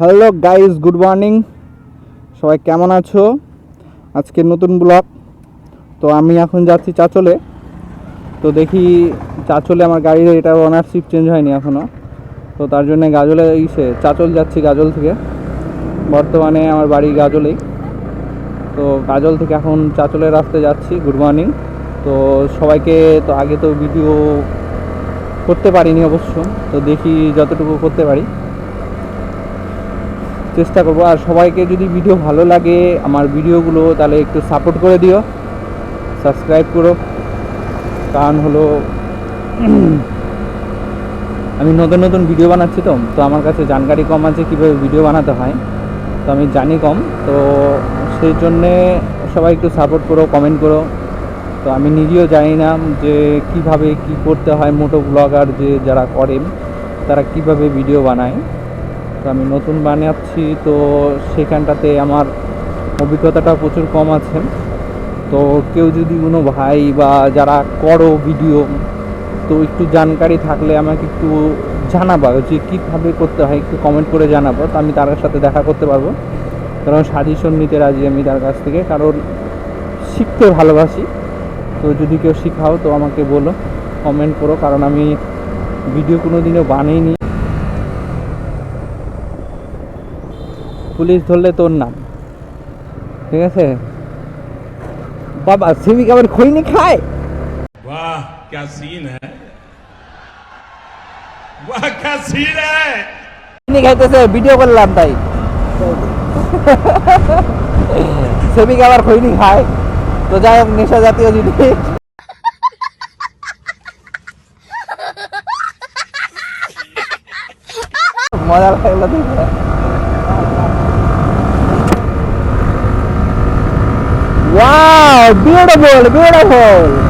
Hello guys good morning. সবাই কেমন আছো? আজকে নতুন ব্লগ। তো আমি এখন যাচ্ছি চাচলে। তো দেখি চাচলে আমার গাড়ির এটা ওনারশিপ চেঞ্জ হয়নি এখনও তো তার জন্য গাজলে ইসে চাচল যাচ্ছি গাজল থেকে। বর্তমানে আমার বাড়ি গাজলেই। তো গাজল থেকে এখন চাচলের রাস্তায় যাচ্ছি, গুড মর্নিং। তো সবাইকে তো আগে তো ভিডিও করতে পারিনি অবশ্য। তো দেখি যতটুকু করতে পারি। চেষ্টা করব। আর সবাইকে যদি ভিডিও ভালো লাগে আমার ভিডিওগুলো তাহলে একটু সাপোর্ট করে দিও। সাবস্ক্রাইব করো। কারণ হলো, আমি নতুন নতুন ভিডিও বানাচ্ছি তো তো আমার কাছে জানকারি কম আছে, কীভাবে ভিডিও বানাতে হয়। তো আমি জানি কম, তো সেই জন্যে সবাই একটু সাপোর্ট করো কমেন্ট করো। তো আমি নিজেও জানি না যে কীভাবে কি করতে হয়, মোটো ব্লগার যে যারা করেন, তারা কীভাবে ভিডিও বানায়। তো আমি নতুন বানাচ্ছি তো সেখানটাতে আমার অভিজ্ঞতাটা প্রচুর কম আছে। তো কেউ যদি কোনো ভাই বা যারা করো ভিডিও, তো একটু জানকারি থাকলে আমাকে একটু জানাবা যে কীভাবে করতে হয়, একটু কমেন্ট করে জানাব, তো আমি তার সাথে দেখা করতে পারব। কারণ সাজেশন নিতে রাজি আমি তার কাছ থেকে, কারণ শিখতে ভালোবাসি। তো যদি কেউ শিখাও, তো আমাকে বলো কমেন্ট করো, কারণ আমি ভিডিও কোনো দিনও বানাইনি। পুলিশ ধরলে তোর নাম ঠিক আছে বাবা সেমিক আবার খৈনি খায় वाह क्या सीन है वाह क्या सीन है খৈনি খাইতেছে ভিডিও করলাম তাই সেমিক আবার খৈনি খায় তো যাই হোক নেশা জাতীয় জিনিস মজা লাগলো দেখে Wow, beautiful, beautiful.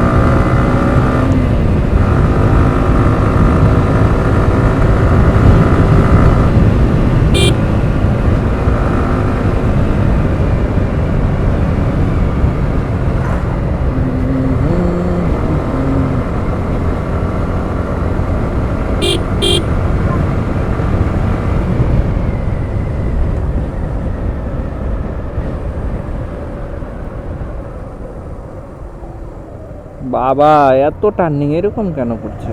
Mm-hmm. বাবা এত টার্নিং এরকম কেন করছে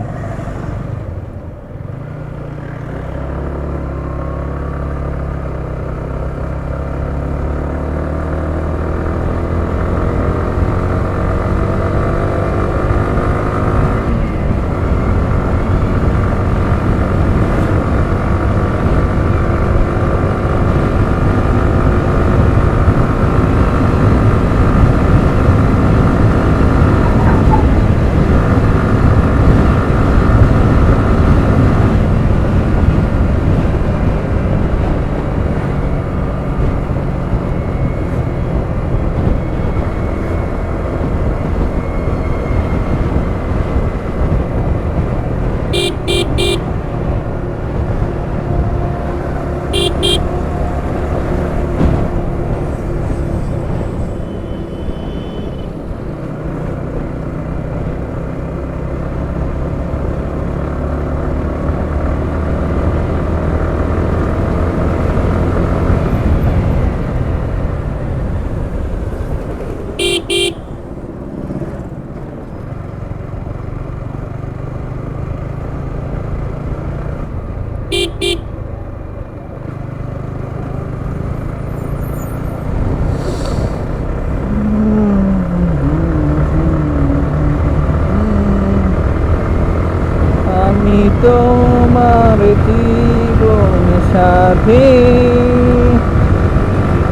আমি তোমার জীবন সাথী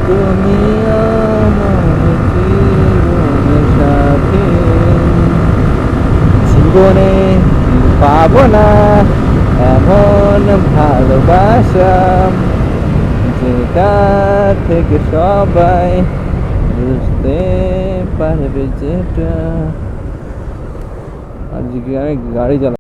তুমি জীবন জীবনে পাবো না এমন ভালোবাসা যেটা থেকে সবাই বুঝতে পারবে যেটা। আজকে আমি গাড়ি চালা